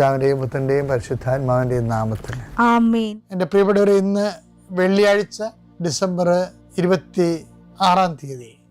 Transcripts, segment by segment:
പിതാവിന്റെയും പുത്രന്റെയും പരിശുദ്ധാത്മാവിന്റെയും നാമത്തിൽ. ആമേൻ. എന്റെ പ്രിയപ്പെട്ടവർ ഇന്ന് വെള്ളിയാഴ്ച ഡിസംബർ ഇരുപത്തി ആറാം തീയതി.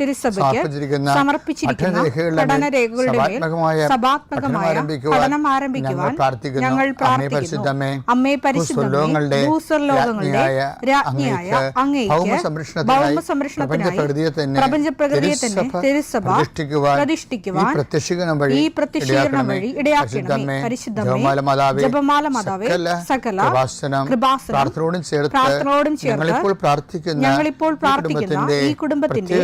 തിരുസഭയ്ക്ക് സമർപ്പിച്ചിരിക്കുന്ന മേൽ സഭാത്മകമായ പഠനം ആരംഭിക്കുവാൻ ഞങ്ങൾ പ്രാർത്ഥിക്കുന്നു. അമ്മേ പരിശുദ്ധമേ ഭൂസ്വർലോകങ്ങളുടെ രാജ്ഞിയായ അങ്ങേക്ക് ഭൗമ സംരക്ഷണത്തിനായി പ്രപഞ്ച പ്രകൃതിയെ തന്നെ തിരുസഭ പ്രതിഷ്ഠിക്കുവാൻ ഈ പ്രത്യക്ഷീകരണം വഴി ഇടയാക്കണമേ. പരിശുദ്ധമേ ജപമാല മാതാവേ സകല കൃപാസനം പ്രാർത്ഥനയോടും ചേർത്ത് പ്രാർത്ഥനയോടും ചേർത്ത് ഞങ്ങളിപ്പോൾ പ്രാർത്ഥിക്കുന്ന ഞങ്ങളിപ്പോൾ പ്രാർത്ഥിക്കുന്ന ഈ കുടുംബത്തിന്റെ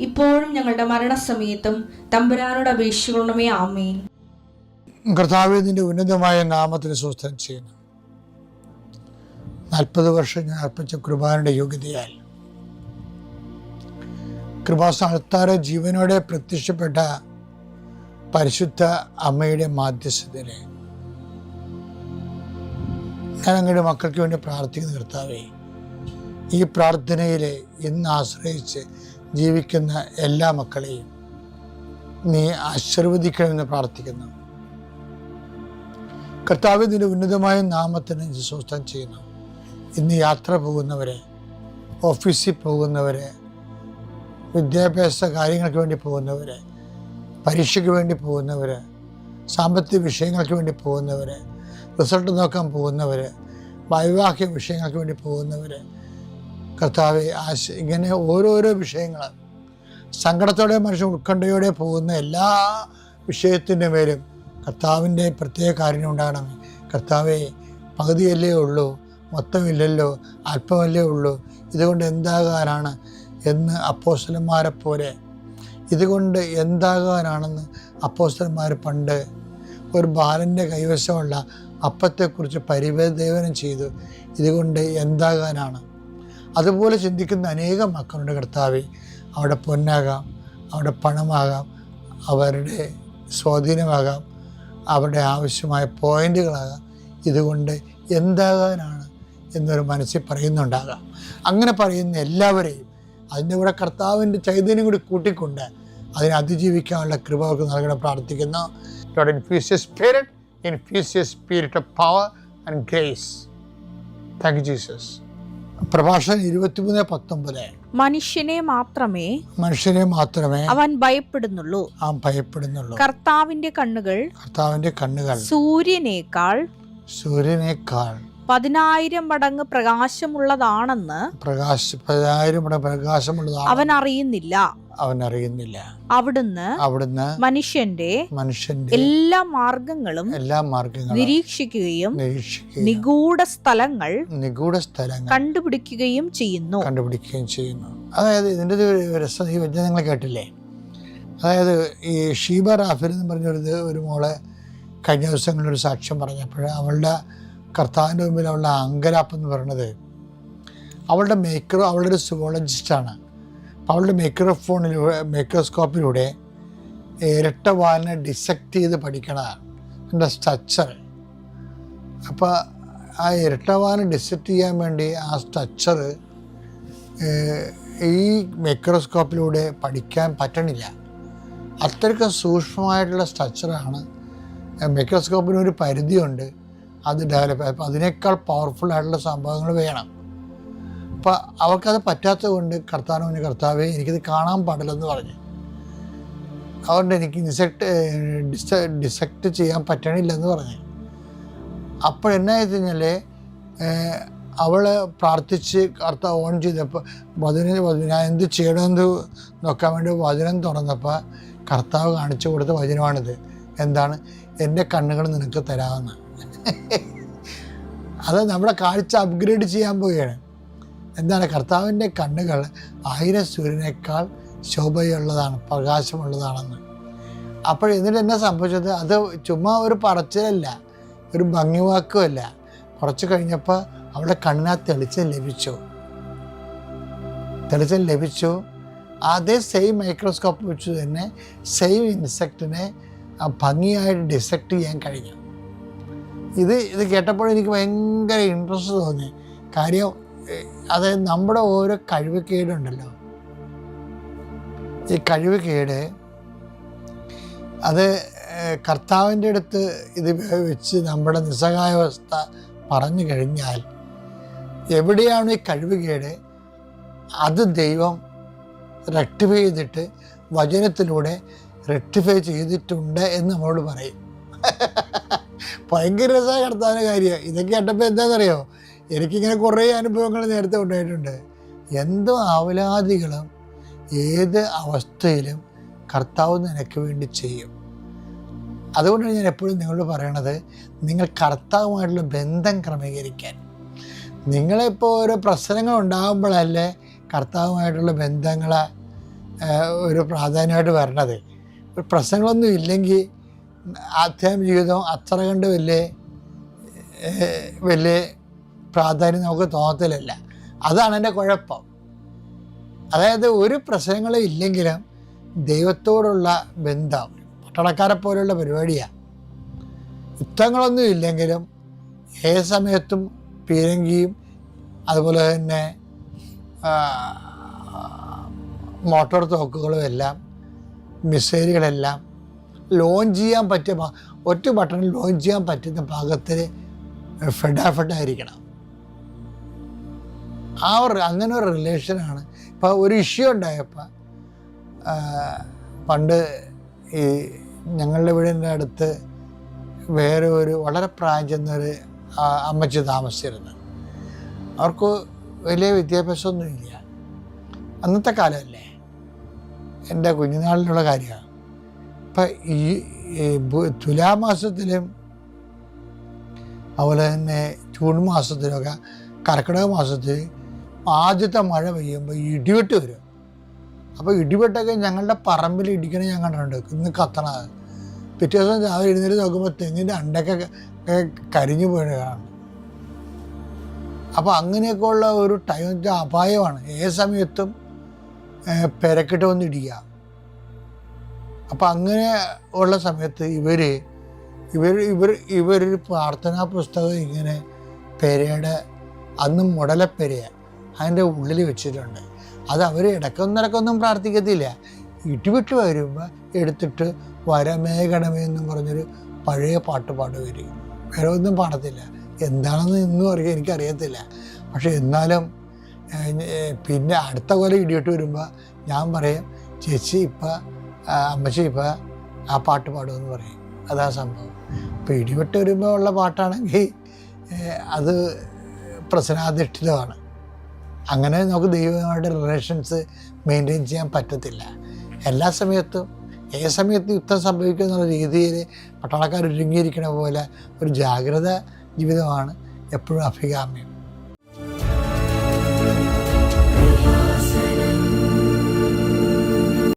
ഇപ്പോഴും ഞങ്ങളുടെ മരണസമയത്തും തമ്പുരാനോട് അപേക്ഷിക്കണമേ ആമേൻ. കർത്താവിന്റെ ഉന്നതമായ നാമത്തിന് സ്വസ്ഥം ചെയ്യുന്നു. നാൽപ്പത് വർഷം ഞാൻ അർപ്പിച്ച കുർബാനയുടെ യോഗ്യതയാൽ കൃപാസ്ഥാനത്താറ് ജീവനോടെ പ്രത്യക്ഷപ്പെട്ട പരിശുദ്ധ അമ്മയുടെ മാധ്യസ്ഥതയിൽ ഞാൻ അങ്ങയുടെ മക്കൾക്ക് വേണ്ടി പ്രാർത്ഥിക്കുന്ന കർത്താവേ. ഈ പ്രാർത്ഥനയിൽ ഇന്ന് ആശ്രയിച്ച് ജീവിക്കുന്ന എല്ലാ മക്കളെയും നീ ആശീർവദിക്കണമെന്ന് പ്രാർത്ഥിക്കുന്നു. കർത്താവ് നിന്റെ ഉന്നതമായ നാമത്തിന് സ്വസ്ഥം ചെയ്യുന്നു. ഇന്ന് യാത്ര പോകുന്നവരെ ഓഫീസിൽ പോകുന്നവരെ വിദ്യാഭ്യാസ കാര്യങ്ങൾക്ക് വേണ്ടി പോകുന്നവരെ പരീക്ഷയ്ക്ക് വേണ്ടി പോകുന്നവർ സാമ്പത്തിക വിഷയങ്ങൾക്ക് വേണ്ടി പോകുന്നവർ റിസൾട്ട് നോക്കാൻ പോകുന്നവർ വൈവാഹിക വിഷയങ്ങൾക്ക് വേണ്ടി പോകുന്നവർ കർത്താവെ ആശ ഇങ്ങനെ ഓരോരോ വിഷയങ്ങൾ. സങ്കടത്തോടെ മനുഷ്യൻ ഉത്കണ്ഠയോടെ പോകുന്ന എല്ലാ വിഷയത്തിന്റെ മേലും കർത്താവിന്റെ പ്രത്യേക കാര്യം ഉണ്ടാകണം. കർത്താവെ പകുതിയല്ലേ ഉള്ളൂ മൊത്തമില്ലല്ലോ അല്പമല്ലേ ഉള്ളൂ ഇതുകൊണ്ട് എന്താകാനാണ് എന്ന് അപ്പോസ്റ്റലന്മാരെ പോലെ. ഇതുകൊണ്ട് എന്താകാനാണെന്ന് അപ്പോസ്റ്റലന്മാർ പണ്ട് ഒരു ബാലന്റെ കൈവശമുള്ള അപ്പത്തെക്കുറിച്ച് പരിവേദേവനം ചെയ്തു. ഇതുകൊണ്ട് എന്താകാനാണ്? അതുപോലെ ചിന്തിക്കുന്ന അനേകം മക്കളുടെ കർത്താവെ അവിടെ പൊന്നാകാം അവിടെ പണമാകാം അവരുടെ സ്വാധീനമാകാം അവരുടെ ആവശ്യമായ പോയിന്റുകളാകാം ഇതുകൊണ്ട് എന്താകാനാണ് എന്നൊരു മനസ്സിൽ പറയുന്നുണ്ടാകാം അങ്ങനെ പറയുന്ന എല്ലാവരെയും അതിന്റെ കൂടെ കർത്താവിന്റെ ചൈതന്യം കൂടി കൂട്ടിക്കൊണ്ട് അതിനെ അതിജീവിക്കാനുള്ള കൃപ അവർക്ക് നൽകണം പ്രാർത്ഥിക്കുന്നു infuse your spirit, infuse your spirit of power and grace. Thank you, Jesus. പ്രഭാഷകൻ ഇരുപത്തിമൂന്ന് പത്തൊമ്പത്. മനുഷ്യനെ മാത്രമേ മനുഷ്യനെ മാത്രമേ അവൻ ഭയപ്പെടുന്നുള്ളൂ. ആ ഭയപ്പെടുന്നുള്ളൂ. കർത്താവിന്റെ കണ്ണുകൾ കർത്താവിന്റെ കണ്ണുകൾ സൂര്യനേക്കാൾ സൂര്യനേക്കാൾ പതിനായിരം മടങ്ങ് പ്രകാശമുള്ളതാണെന്ന് പ്രകാശ പതിനായിരം മടങ്ങ് പ്രകാശമുള്ളതാണ്? അവൻ അറിയുന്നില്ല അവൻ അറിയുന്നില്ല അവിടുന്ന് അവിടുന്ന് മനുഷ്യന്റെ മനുഷ്യന്റെ എല്ലാ മാർഗങ്ങളും എല്ലാ മാർഗങ്ങളും നിരീക്ഷിക്കുകയും നിരീക്ഷിക്കുകയും നിഗൂഢ സ്ഥലങ്ങൾ നിഗൂഢ സ്ഥലങ്ങൾ കണ്ടുപിടിക്കുകയും ചെയ്യുന്നു. കണ്ടുപിടിക്കുകയും ചെയ്യുന്നു. അതായത് ഇതിന്റെ ഒരു രസം ഈ വചനങ്ങൾ കേട്ടില്ലേ? അതായത് ഈ ഷീബ റാഫിൽ എന്ന് പറഞ്ഞൊരു ഒരു മോളെ കഴിഞ്ഞ ദിവസങ്ങളിൽ ഒരു സാക്ഷ്യം പറഞ്ഞപ്പോൾ അവളുടെ കർത്താവിന്റെ മുമ്പിൽ അവളുടെ അങ്കലാപ്പ് എന്ന് പറയുന്നത് അവളുടെ മൈക്രോ അവളുടെ ഒരു സുവോളജിസ്റ്റാണ് അപ്പോൾ അവളുടെ മൈക്രോഫോണിലൂടെ മൈക്രോസ്കോപ്പിലൂടെ ഇരട്ട വാലിനെ ഡിസെക്റ്റ് ചെയ്ത് പഠിക്കണതാണ് എന്റെ സ്ട്രക്ചർ അപ്പോൾ ആ ഇരട്ട വാലിനെ ഡിസെക്റ്റ് ചെയ്യാൻ വേണ്ടി ആ സ്ട്രക്ചർ ഈ മൈക്രോസ്കോപ്പിലൂടെ പഠിക്കാൻ പറ്റണില്ല. അത്രയ്ക്ക് സൂക്ഷ്മമായിട്ടുള്ള സ്ട്രക്ചറാണ് മൈക്രോസ്കോപ്പിന് ഒരു പരിധിയുണ്ട്. അത് ഡെവലപ്പ് അപ്പോൾ അതിനേക്കാൾ പവർഫുൾ ആയിട്ടുള്ള സംഭവങ്ങൾ വേണം. അപ്പോൾ അവർക്കത് പറ്റാത്തത് കൊണ്ട് കർത്താവിന് കർത്താവെ എനിക്കത് കാണാൻ പാടില്ലെന്ന് പറഞ്ഞു. അതുകൊണ്ട് എനിക്ക് നിസെക്ട് ഡിസ ഡിസെക്ട് ചെയ്യാൻ പറ്റണില്ലെന്ന് പറഞ്ഞു. അപ്പോൾ എന്നായി കഴിഞ്ഞാൽ അവൾ പ്രാർത്ഥിച്ച് കർത്താവ് ഓൺ ചെയ്തപ്പോൾ വധുന ഞാൻ എന്ത് ചെയ്യണമെന്ന് നോക്കാൻ വേണ്ടി വചനം തുറന്നപ്പോൾ കർത്താവ് കാണിച്ചു കൊടുത്ത വചനമാണിത്. എന്താണ്? എന്റെ കണ്ണുകൾ നിനക്ക് തരാമെന്ന്. അത് നമ്മുടെ കാഴ്ച അപ്ഗ്രേഡ് ചെയ്യാൻ പോവുകയാണ്. എന്താണ് കർത്താവിന്റെ കണ്ണുകൾ ആയിരം സൂര്യനേക്കാൾ ശോഭയുള്ളതാണ് പ്രകാശമുള്ളതാണെന്ന്. അപ്പോൾ എന്നിട്ട് എന്നാ സംഭവിച്ചത്? അത് ചുമ്മാ ഒരു പറച്ചിലല്ല ഒരു ഭംഗിവാക്കുമല്ല കുറച്ച് കഴിഞ്ഞപ്പോൾ അവളുടെ കണ്ണിനാ തെളിച്ചം ലഭിച്ചു. തെളിച്ചം ലഭിച്ചു. അതേ സെയിം മൈക്രോസ്കോപ്പ് വെച്ച് തന്നെ സെയിം ഇൻസെക്റ്റിനെ ഭംഗിയായിട്ട് ഡിസെക്ട് ചെയ്യാൻ കഴിഞ്ഞു. ഇത് ഇത് കേട്ടപ്പോൾ എനിക്ക് ഭയങ്കര ഇൻട്രസ്റ്റ് തോന്നി. കാര്യം അത് നമ്മുടെ ഓരോ കഴിവുകേടുണ്ടല്ലോ. ഈ കഴിവുകേട് അത് കർത്താവിന്റെ അടുത്ത് ഇത് വെച്ച് നമ്മുടെ നിസ്സഹായാവസ്ഥ പറഞ്ഞു കഴിഞ്ഞാൽ എവിടെയാണ് ഈ കഴിവുകേട്? അത് ദൈവം റെക്ടിഫൈ ചെയ്തിട്ട് വചനത്തിലൂടെ റെക്ടിഫൈ ചെയ്തിട്ടുണ്ട് എന്ന് നമ്മളോട് പറയും. ഭയങ്കര രസമായ കർത്താവിന്റെ കാര്യമാണ് ഇതൊക്കെ കേട്ടപ്പോൾ എന്താണെന്നറിയോ എനിക്കിങ്ങനെ കുറേ അനുഭവങ്ങൾ നേരത്തെ ഉണ്ടായിട്ടുണ്ട്. എന്തോ ആവലാദികളും ഏത് അവസ്ഥയിലും കർത്താവ് നിനക്ക് വേണ്ടി ചെയ്യും. അതുകൊണ്ടാണ് ഞാൻ എപ്പോഴും നിങ്ങളോട് പറയണത് നിങ്ങൾ കർത്താവുമായിട്ടുള്ള ബന്ധം ക്രമീകരിക്കാൻ. നിങ്ങളിപ്പോൾ ഓരോ പ്രശ്നങ്ങൾ ഉണ്ടാകുമ്പോഴല്ലേ കർത്താവുമായിട്ടുള്ള ബന്ധങ്ങൾ ഒരു പ്രാധാന്യമായിട്ട് വരണത്. പ്രശ്നങ്ങളൊന്നും ഇല്ലെങ്കിൽ ആധ്യാത്മിക ജീവിതം അത്ര കണ്ട് വലിയ വലിയ പ്രാധാന്യം നമുക്ക് തോന്നത്തിലല്ല അതാണ് എന്റെ കുഴപ്പം. അതായത് ഒരു പ്രശ്നങ്ങളും ഇല്ലെങ്കിലും ദൈവത്തോടുള്ള ബന്ധം പട്ടണക്കാരെ പോലെയുള്ള പരിപാടിയാണ് യുദ്ധങ്ങളൊന്നും ഇല്ലെങ്കിലും ഏത് സമയത്തും പീരങ്കിയും അതുപോലെ തന്നെ മോട്ടോർ തോക്കുകളും എല്ലാം മിസൈലുകളെല്ലാം ലോഞ്ച് ചെയ്യാൻ പറ്റിയ ഒറ്റ ബട്ടൺ ലോഞ്ച് ചെയ്യാൻ പറ്റുന്ന പാകത്തിൽ ഫെഡാഫെഡായിരിക്കണം ആ ഒരു അങ്ങനെ ഒരു റിലേഷനാണ് ഇപ്പോൾ ഒരു ഇഷ്യൂ ഉണ്ടായപ്പോൾ പണ്ട് ഈ ഞങ്ങളുടെ വീടിന്റെ അടുത്ത് വേറെ ഒരു വളരെ പ്രായം ചെന്നൊരു അമ്മച്ചി താമസിച്ചിരുന്നു. അവർക്ക് വലിയ വിദ്യാഭ്യാസമൊന്നുമില്ല. അന്നത്തെ കാലമല്ലേ? എന്റെ കുഞ്ഞുനാളിലുള്ള കാര്യമാണ്. ഇപ്പം ഈ തുലാമാസത്തിലും അതുപോലെ തന്നെ ജൂൺ മാസത്തിലൊക്കെ കർക്കിടക മാസത്തിൽ ആദ്യത്തെ മഴ പെയ്യുമ്പോൾ ഇടിവെട്ട് വരും. അപ്പോൾ ഇടിവെട്ടൊക്കെ ഞങ്ങളുടെ പറമ്പിൽ ഇടിക്കണ ഞാൻ കണ്ടിട്ടുണ്ട്. ഇന്ന് കത്തണത് പിറ്റേ ദിവസം രാവിലെ എഴുന്നേറ്റ് നോക്കുമ്പോൾ തെങ്ങിന്റെ അണ്ടൊക്കെ കരിഞ്ഞു പോയതാണ് അപ്പോൾ അങ്ങനെയൊക്കെ ഉള്ള ഒരു ടൈം അപായമാണ്. ഏത് സമയത്തും പെരക്കിട്ട് വന്ന് ഇടിക്കുക. അപ്പം അങ്ങനെ ഉള്ള സമയത്ത് ഇവർ ഇവർ ഇവർ ഇവരൊരു പ്രാർത്ഥനാ പുസ്തകം ഇങ്ങനെ പെരയുടെ അന്ന് മുടലപ്പെരയ അതിന്റെ ഉള്ളിൽ വെച്ചിട്ടുണ്ട്. അത് അവർ ഇടക്കൊന്നിടക്കൊന്നും പ്രാർത്ഥിക്കത്തില്ല. ഇടിവിട്ട് വരുമ്പോൾ എടുത്തിട്ട് വരമേഘണമേ എന്നും പറഞ്ഞൊരു പഴയ പാട്ട് പാടുവരും വേറെ ഒന്നും പാടത്തില്ല. എന്താണെന്ന് ഇന്നും അറിയാം എനിക്കറിയത്തില്ല. പക്ഷെ എന്നാലും പിന്നെ അടുത്ത കൊല്ലം ഇടിയിട്ട് വരുമ്പോൾ ഞാൻ പറയും ചേച്ചി ഇപ്പം അമ്മച്ചി ഇപ്പോൾ ആ പാട്ട് പാടുമെന്ന് പറയും. അതാ സംഭവം. ഇപ്പോൾ ഇടിവെട്ട് വരുമ്പോൾ ഉള്ള പാട്ടാണെങ്കിൽ അത് പ്രശ്നാധിഷ്ഠിതമാണ്. അങ്ങനെ നമുക്ക് ദൈവമായിട്ട് റിലേഷൻസ് മെയിന്റെയിൻ ചെയ്യാൻ പറ്റത്തില്ല. എല്ലാ സമയത്തും ഏത് സമയത്ത് യുദ്ധം സംഭവിക്കുക എന്നുള്ള രീതിയിൽ പട്ടാളക്കാർ ഒരുങ്ങിയിരിക്കണ പോലെ ഒരു ജാഗ്രത ജീവിതമാണ് എപ്പോഴും അഭികാമ്യം.